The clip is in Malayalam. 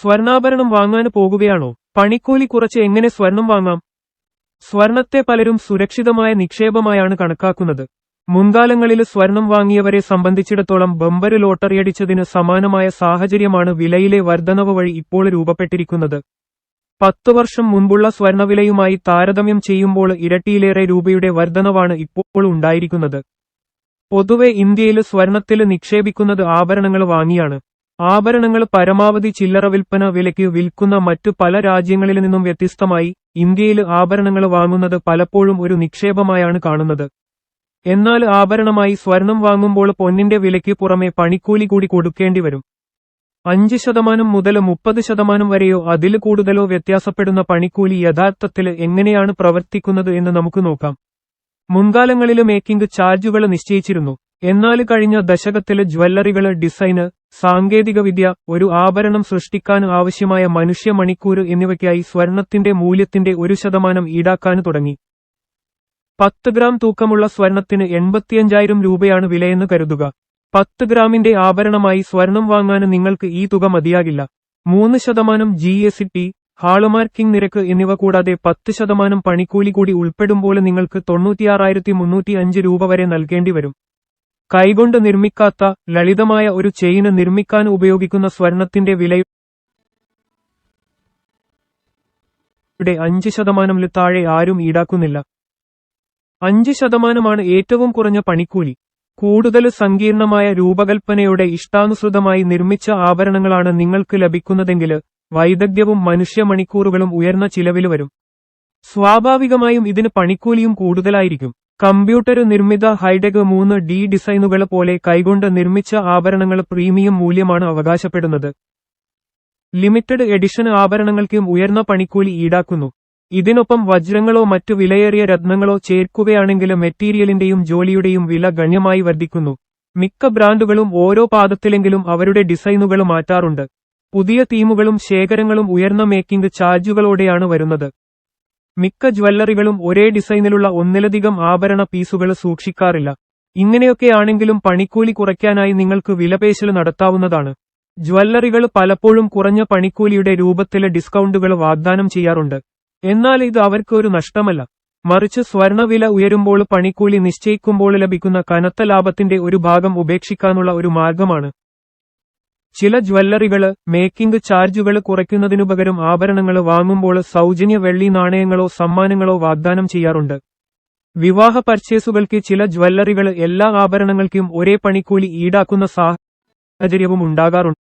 സ്വർണാഭരണം വാങ്ങാൻ പോകുകയാണോ? പണിക്കൂലി കുറച്ച് എങ്ങനെ സ്വർണം വാങ്ങാം? സ്വർണത്തെ പലരും സുരക്ഷിതമായ നിക്ഷേപമായാണ് കണക്കാക്കുന്നത്. മുൻകാലങ്ങളിൽ സ്വർണം വാങ്ങിയവരെ സംബന്ധിച്ചിടത്തോളം ബമ്പര് ലോട്ടറിയടിച്ചതിന് സമാനമായ സാഹചര്യമാണ് വിലയിലെ വർധനവ് വഴി ഇപ്പോൾ രൂപപ്പെട്ടിരിക്കുന്നത്. പത്തു വർഷം മുൻപുള്ള സ്വർണവിലയുമായി താരതമ്യം ചെയ്യുമ്പോൾ ഇരട്ടിയിലേറെ രൂപയുടെ വർധനവാണ് ഇപ്പോൾ ഉണ്ടായിരിക്കുന്നത്. പൊതുവെ ഇന്ത്യയിൽ സ്വർണത്തിൽ നിക്ഷേപിക്കുന്നത് ആഭരണങ്ങൾ വാങ്ങിയാണ്. ആഭരണങ്ങൾ പരമാവധി ചില്ലറ വിൽപ്പന വിലയ്ക്ക് വിൽക്കുന്ന മറ്റു പല രാജ്യങ്ങളിൽ നിന്നും വ്യത്യസ്തമായി ഇന്ത്യയിൽ ആഭരണങ്ങൾ വാങ്ങുന്നത് പലപ്പോഴും ഒരു നിക്ഷേപമായാണ് കാണുന്നത്. എന്നാൽ ആഭരണമായി സ്വർണം വാങ്ങുമ്പോൾ പൊന്നിന്റെ വിലയ്ക്ക് പുറമെ പണിക്കൂലി കൂടി കൊടുക്കേണ്ടി വരും. അഞ്ച് ശതമാനം മുതൽ മുപ്പത് ശതമാനം വരെയോ അതിൽ കൂടുതലോ വ്യത്യാസപ്പെടുന്ന പണിക്കൂലി യഥാർത്ഥത്തിൽ എങ്ങനെയാണ് പ്രവർത്തിക്കുന്നത് എന്ന് നമുക്ക് നോക്കാം. മുൻകാലങ്ങളിൽ മേക്കിംഗ് ചാർജുകൾ നിശ്ചയിച്ചിരുന്നു. എന്നാൽ കഴിഞ്ഞ ദശകത്തിലെ ജ്വല്ലറികൾ ഡിസൈന് സാങ്കേതികവിദ്യ ഒരു ആഭരണം സൃഷ്ടിക്കാൻ ആവശ്യമായ മനുഷ്യ മണിക്കൂർ എന്നിവയ്ക്കായി സ്വർണത്തിന്റെ മൂല്യത്തിന്റെ ഒരു ശതമാനം ഈടാക്കാൻ തുടങ്ങി. പത്ത് ഗ്രാം തൂക്കമുള്ള സ്വർണത്തിന് എൺപത്തിയഞ്ചായിരം രൂപയാണ് വിലയെന്ന് കരുതുക. പത്ത് ഗ്രാമിന്റെ ആഭരണമായി സ്വർണം വാങ്ങാൻ നിങ്ങൾക്ക് ഈ തുക മതിയാകില്ല. മൂന്ന് ശതമാനം ജി എസ് ടി ഹാളുമാർക്കിംഗ് നിരക്ക് എന്നിവ കൂടാതെ പത്ത് ശതമാനം പണിക്കൂലി കൂടി ഉൾപ്പെടുമ്പോൾ നിങ്ങൾക്ക് തൊണ്ണൂറ്റിയാറായിരത്തി മുന്നൂറ്റി അഞ്ച് രൂപ വരെ നൽകേണ്ടി വരും. കൈകൊണ്ട് നിർമ്മിക്കാത്ത ലളിതമായ ഒരു ചെയിന് നിർമ്മിക്കാൻ ഉപയോഗിക്കുന്ന സ്വർണത്തിന്റെ വിലയുടെ അഞ്ച് ശതമാനമിൽ താഴെ ആരും ഈടാക്കുന്നില്ല. അഞ്ച് ശതമാനമാണ് ഏറ്റവും കുറഞ്ഞ പണിക്കൂലി. കൂടുതൽ സങ്കീർണമായ രൂപകൽപ്പനയുടെ ഇഷ്ടാനുസൃതമായി നിർമ്മിച്ച ആഭരണങ്ങളാണ് നിങ്ങൾക്ക് ലഭിക്കുന്നതെങ്കിൽ വൈദഗ്ധ്യവും മനുഷ്യ മണിക്കൂറുകളും ഉയർന്ന ചിലവിൽ വരും. സ്വാഭാവികമായും ഇതിന് പണിക്കൂലിയും കൂടുതലായിരിക്കും. കമ്പ്യൂട്ടർ നിർമ്മിത ഹൈടെക് മൂന്ന് ഡി ഡിസൈനുകൾ പോലെ കൈകൊണ്ട് നിർമ്മിച്ച ആഭരണങ്ങൾ പ്രീമിയം മൂല്യമാണ് അവകാശപ്പെടുന്നത്. ലിമിറ്റഡ് എഡിഷൻ ആഭരണങ്ങൾക്കും ഉയർന്ന പണിക്കൂലി ഈടാക്കുന്നു. ഇതിനൊപ്പം വജ്രങ്ങളോ മറ്റു വിലയേറിയ രത്നങ്ങളോ ചേർക്കുകയാണെങ്കിൽ മെറ്റീരിയലിന്റെയും ജോലിയുടെയും വില ഗണ്യമായി വർദ്ധിക്കുന്നു. മിക്ക ബ്രാൻഡുകളും ഓരോ പാദത്തിലെങ്കിലും അവരുടെ ഡിസൈനുകൾ മാറ്റാറുണ്ട്. പുതിയ തീമുകളും ശേഖരങ്ങളും ഉയർന്ന മേക്കിംഗ് ചാർജുകളോടെയാണ് വരുന്നത്. മിക്ക ജ്വല്ലറികളും ഒരേ ഡിസൈനിലുള്ള ഒന്നിലധികം ആഭരണ പീസുകൾ സൂക്ഷിക്കാറില്ല. ഇങ്ങനെയൊക്കെയാണെങ്കിലും പണിക്കൂലി കുറയ്ക്കാനായി നിങ്ങൾക്ക് വിലപേശൽ നടത്താവുന്നതാണ്. ജ്വല്ലറികൾ പലപ്പോഴും കുറഞ്ഞ പണിക്കൂലിയുടെ രൂപത്തിലെ ഡിസ്കൗണ്ടുകൾ വാഗ്ദാനം ചെയ്യാറുണ്ട്. എന്നാൽ ഇത് അവർക്ക് ഒരു നഷ്ടമല്ല. മറിച്ച് സ്വർണവില ഉയരുമ്പോൾ പണിക്കൂലി നിശ്ചയിക്കുമ്പോൾ ലഭിക്കുന്ന കനത്ത ലാഭത്തിന്റെ ഒരു ഭാഗം ഉപേക്ഷിക്കാനുള്ള ഒരു മാർഗമാണ്. ചില ജ്വല്ലറികൾ മേക്കിംഗ് ചാർജുകൾ കുറയ്ക്കുന്നതിനു പകരം ആഭരണങ്ങൾ വാങ്ങുമ്പോൾ സൗജന്യ വെള്ളി നാണയങ്ങളോ സമ്മാനങ്ങളോ വാഗ്ദാനം ചെയ്യാറുണ്ട്. വിവാഹ പർച്ചേസുകൾക്ക് ചില ജ്വല്ലറികൾ എല്ലാ ആഭരണങ്ങൾക്കും ഒരേ പണിക്കൂലി ഈടാക്കുന്ന സാഹചര്യവും ഉണ്ടാകാറുണ്ട്.